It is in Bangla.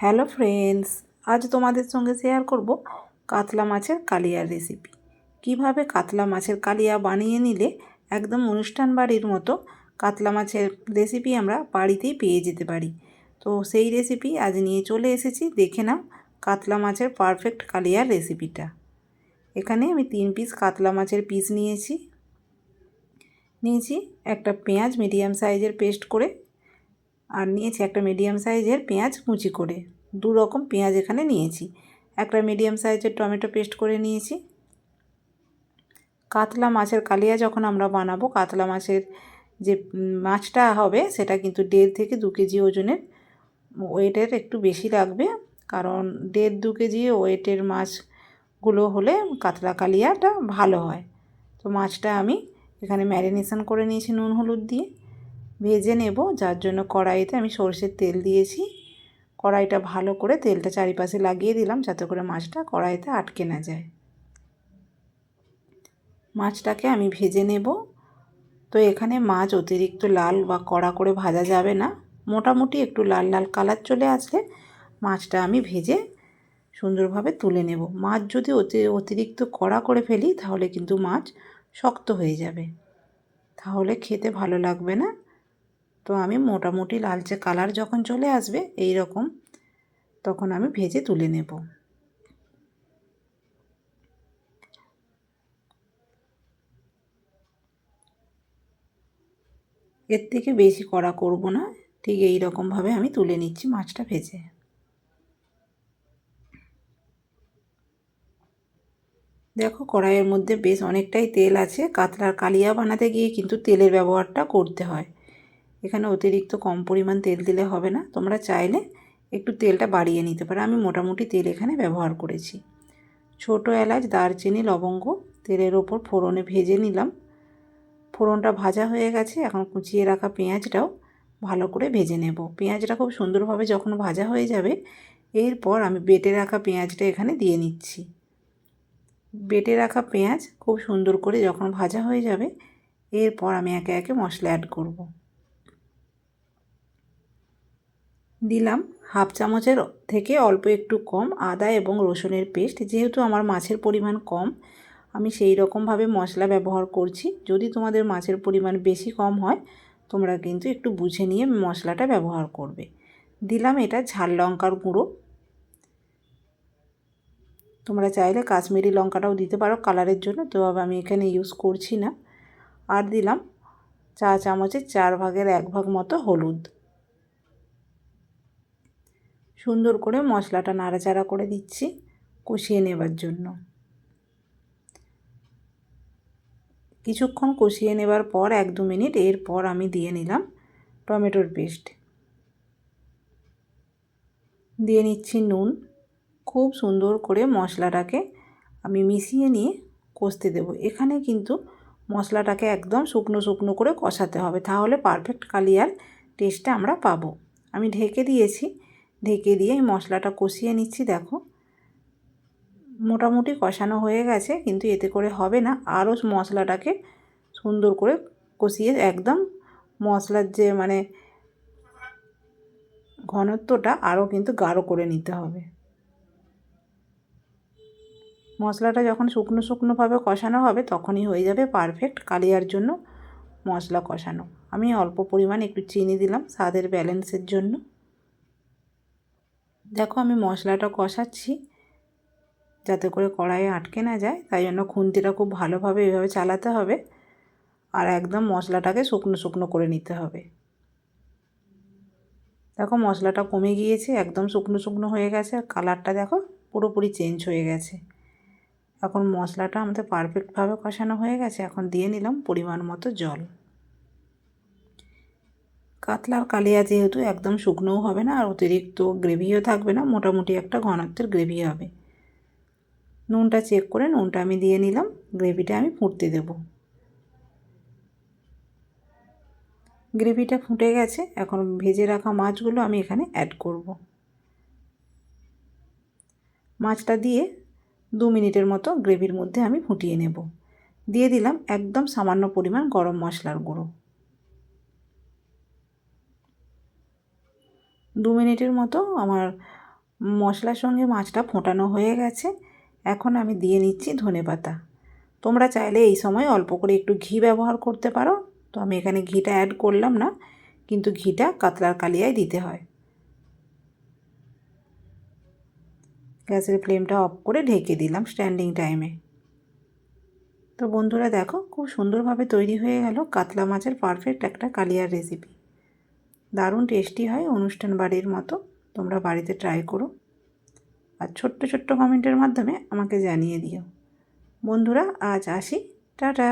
হ্যালো ফ্রেন্ডস, আজ তোমাদের সঙ্গে শেয়ার করব কাতলা মাছের কালিয়ার রেসিপি কীভাবে কাতলা মাছের কালিয়া বানিয়ে নিলে একদম অনুষ্ঠান বাড়ির মতো কাতলা মাছের রেসিপি আমরা বাড়িতেই পেয়ে যেতে পারি। তো সেই রেসিপি আজ নিয়ে চলে এসেছি, দেখে নাও কাতলা মাছের পারফেক্ট কালিয়ার রেসিপিটা এখানে আমি তিন পিস কাতলা মাছের পিস নিয়েছি। নিয়েছি একটা পেঁয়াজ মিডিয়াম সাইজের পেস্ট করে আর নিয়েছি একটা মিডিয়াম সাইজের পেঁয়াজ কুচি করে। দু রকম পেঁয়াজ এখানে নিয়েছি। একটা মিডিয়াম সাইজের টমেটো পেস্ট করে নিয়েছি। কাতলা মাছের কালিয়া যখন আমরা বানাবো, কাতলা মাছের যে মাছটা হবে, সেটা কিন্তু দেড় থেকে দু কেজি ওজনের ওয়েটের একটু বেশি লাগবে। কারণ দেড় দু কেজি ওয়েটের মাছগুলো হলে কাতলা কালিয়াটা ভালো হয়। তো মাছটা আমি এখানে ম্যারিনেশন করে নিয়েছি নুন, হলুদ দিয়ে। ভেজে নেব, যার জন্য কড়াইতে আমি সর্ষের তেল দিয়েছি। কড়াইটা ভালো করে তেলটা চারিপাশে লাগিয়ে দিলাম, যাতে করে মাছটা কড়াইতে আটকে না যায়। মাছটাকে আমি ভেজে নেব। তো এখানে মাছ অতিরিক্ত লাল বা কড়া করে ভাজা যাবে না। মোটামুটি একটু লাল লাল কালার চলে আসলে মাছটা আমি ভেজে সুন্দরভাবে তুলে নেব। মাছ যদি অতি, অতিরিক্ত কড়া করে ফেলি, তাহলে কিন্তু মাছ শক্ত হয়ে যাবে। তাহলে খেতে ভালো লাগবে না। তো আমি মোটামুটি লালচে কালার যখন চলে আসবে এই রকম, তখন আমি ভেজে তুলে নেব। এর থেকে বেশি কড়া করব না, ঠিক এই রকমভাবে আমি তুলে নিচ্ছি মাছটা ভেজে। দেখো কড়াইয়ের মধ্যে বেশ অনেকটাই তেল আছে, কাতলার কালিয়া বানাতে গিয়ে কিন্তু তেলের ব্যবহারটা করতে হয়। এখানে অতিরিক্ত কম পরিমাণ তেল দিলে হবে না। তোমরা চাইলে একটু তেলটা বাড়িয়ে নিতে পারো। আমি মোটামুটি তেল এখানে ব্যবহার করেছি। ছোট এলাচ, দারচিনি, লবঙ্গ তেলের ওপর ফোড়নে ভেজে নিলাম। ফোড়নটা ভাজা হয়ে গেছে। এখন কুচিয়ে রাখা পেঁয়াজটাও ভালো করে ভেজে নেব। পেঁয়াজটা খুব সুন্দরভাবে যখন ভাজা হয়ে যাবে, এরপর আমি বেটে রাখা পেঁয়াজটা এখানে দিয়ে নিচ্ছি। বেটে রাখা পেঁয়াজ খুব সুন্দর করে যখন ভাজা হয়ে যাবে, এরপর আমি একে একে মশলা অ্যাড করব। দিলাম হাফ চামচের থেকে অল্প একটু কম আদা এবং রসুনের পেস্ট। যেহেতু আমার মাছের পরিমাণ কম, আমি সেই রকমভাবে মশলা ব্যবহার করছি। যদি তোমাদের মাছের পরিমাণ বেশি কম হয়, তোমরা কিন্তু একটু বুঝে নিয়ে মশলাটা ব্যবহার করবে। দিলাম এটা ঝাল লঙ্কার গুঁড়ো। তোমরা চাইলে কাশ্মীরি লঙ্কাটাও দিতে পারো কালারের জন্য, তো আমি এখানে ইউজ করছি না। আর দিলাম চা চামচের চার ভাগের এক ভাগ মতো হলুদ। সুন্দর করে মশলাটা নাড়াচাড়া করে দিচ্ছি কষিয়ে নেবার জন্য। কিছুক্ষণ কষিয়ে নেবার পর এক দু মিনিট এরপর আমি দিয়ে নিলাম টমেটোর পেস্ট। দিয়ে নিচ্ছি নুন। খুব সুন্দর করে মশলাটাকে আমি মিশিয়ে নিয়ে কষতে দেব। এখানে কিন্তু মশলাটাকে একদম শুকনো শুকনো করে কষাতে হবে, তাহলে পারফেক্ট কালিয়ার টেস্টটা আমরা পাবো। আমি ঢেকে দিয়েছি ঢেকে দিয়ে মশলাটা কষিয়ে নিচ্ছি, দেখো। মোটামুটি কষানো হয়ে গেছে, কিন্তু এতে করে হবে না। আরও মশলাটাকে সুন্দর করে কষিয়ে একদম মশলার যে মানে ঘনত্বটা, আরও কিন্তু গাঢ় করে নিতে হবে। মশলাটা যখন শুকনো শুকনোভাবে কষানো হবে, তখনই হয়ে যাবে পারফেক্ট কালিয়ার জন্য মশলা কষানো। আমি অল্প পরিমাণ একটু চিনি দিলাম স্বাদের ব্যালেন্সের জন্য। দেখো আমি মশলাটা কষাচ্ছি, যাতে করে কড়াইয়ে আটকে না যায়, তাই জন্য খুন্তিটা খুব ভালোভাবে এভাবে চালাতে হবে আর একদম মশলাটাকে শুকনো শুকনো করে নিতে হবে। দেখো মশলাটা কমে গিয়েছে, একদম শুকনো শুকনো হয়ে গেছে আর কালারটা দেখো পুরোপুরি চেঞ্জ হয়ে গেছে। এখন মশলাটা আমাদের পারফেক্টভাবে কষানো হয়ে গেছে, এখন দিয়ে নিলাম পরিমাণ মতো জল। কাতলার কালিয়া যেহেতু একদম শুকনোও হবে না আর অতিরিক্ত গ্রেভিও থাকবে না, মোটামুটি একটা ঘনত্বের গ্রেভি হবে। নুনটা চেক করে নুনটা আমি দিয়ে নিলাম, গ্রেভিটা আমি ফুটতে দেব। গ্রেভিটা ফুটে গেছে, এখন ভেজে রাখা মাছগুলো আমি এখানে অ্যাড করব। মাছটা দিয়ে দু মিনিটের মতো গ্রেভির মধ্যে আমি ফুটিয়ে নেব। দিয়ে দিলাম একদম সামান্য পরিমাণ গরম মশলার গুঁড়ো। দু মিনিটের মতো আমার মশলার সঙ্গে মাছটা ফোটানো হয়ে গেছে। এখন আমি দিয়ে নিচ্ছি ধনে পাতা। তোমরা চাইলে এই সময় অল্প করে একটু ঘি ব্যবহার করতে পারো। তো আমি এখানে ঘিটা অ্যাড করলাম না, কিন্তু ঘিটা কাতলার কালিয়ায় দিতে হয়। গ্যাসের ফ্লেমটা অফ করে ঢেকে দিলাম স্ট্যান্ডিং টাইমে তো বন্ধুরা দেখো, খুব সুন্দরভাবে তৈরি হয়ে গেল কাতলা মাছের পারফেক্ট একটা কালিয়ার রেসিপি দারুণ টেস্টি হয় অনুষ্ঠান বাড়ির মতো। তোমরা বাড়িতে ট্রাই করো। আর ছোট্ট ছোট্ট কমেন্টের মাধ্যমে আমাকে জানিয়ে দিও। বন্ধুরা, আজ আসি। টাটা!